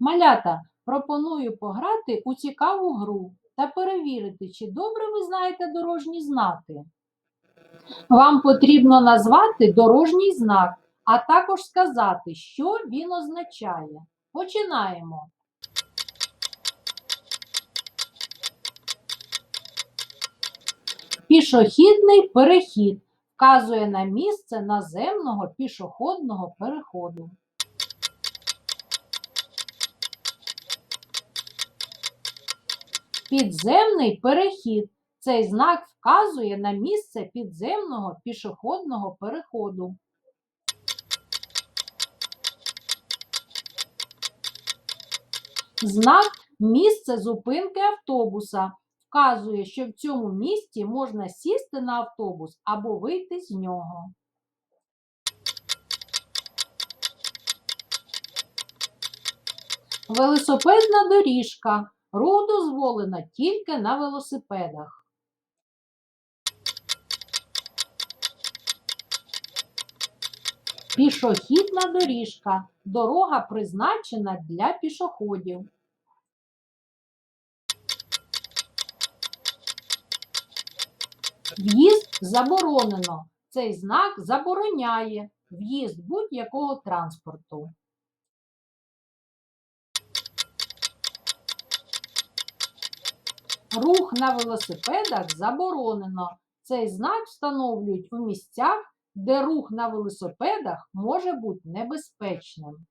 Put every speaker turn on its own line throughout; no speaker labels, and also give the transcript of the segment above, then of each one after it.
Малята, пропоную пограти у цікаву гру та перевірити, чи добре ви знаєте дорожні знаки. Вам потрібно назвати дорожній знак, а також сказати, що він означає. Починаємо. Пішохідний перехід вказує на місце наземного пішохідного переходу. Підземний перехід. Цей знак вказує на місце підземного пішохідного переходу. Знак місце зупинки автобуса вказує, що в цьому місці можна сісти на автобус або вийти з нього. Велосипедна доріжка. Рух дозволено тільки на велосипедах. Пішохідна доріжка. Дорога призначена для пішоходів. В'їзд заборонено. Цей знак забороняє в'їзд будь-якого транспорту. Рух на велосипедах заборонено. Цей знак встановлюють у місцях, де рух на велосипедах може бути небезпечним.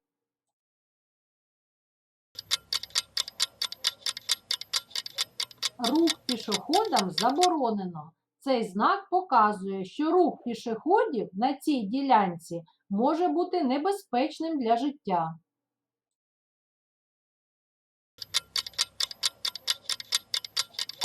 Рух пішоходам заборонено. Цей знак показує, що рух пішоходів на цій ділянці може бути небезпечним для життя.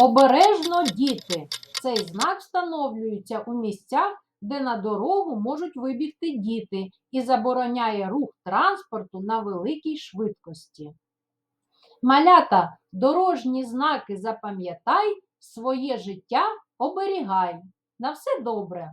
Обережно діти. Цей знак встановлюється у місцях, де на дорогу можуть вибігти діти і забороняє рух транспорту на великій швидкості. Малята, дорожні знаки запам'ятай, своє життя оберігай. На все добре!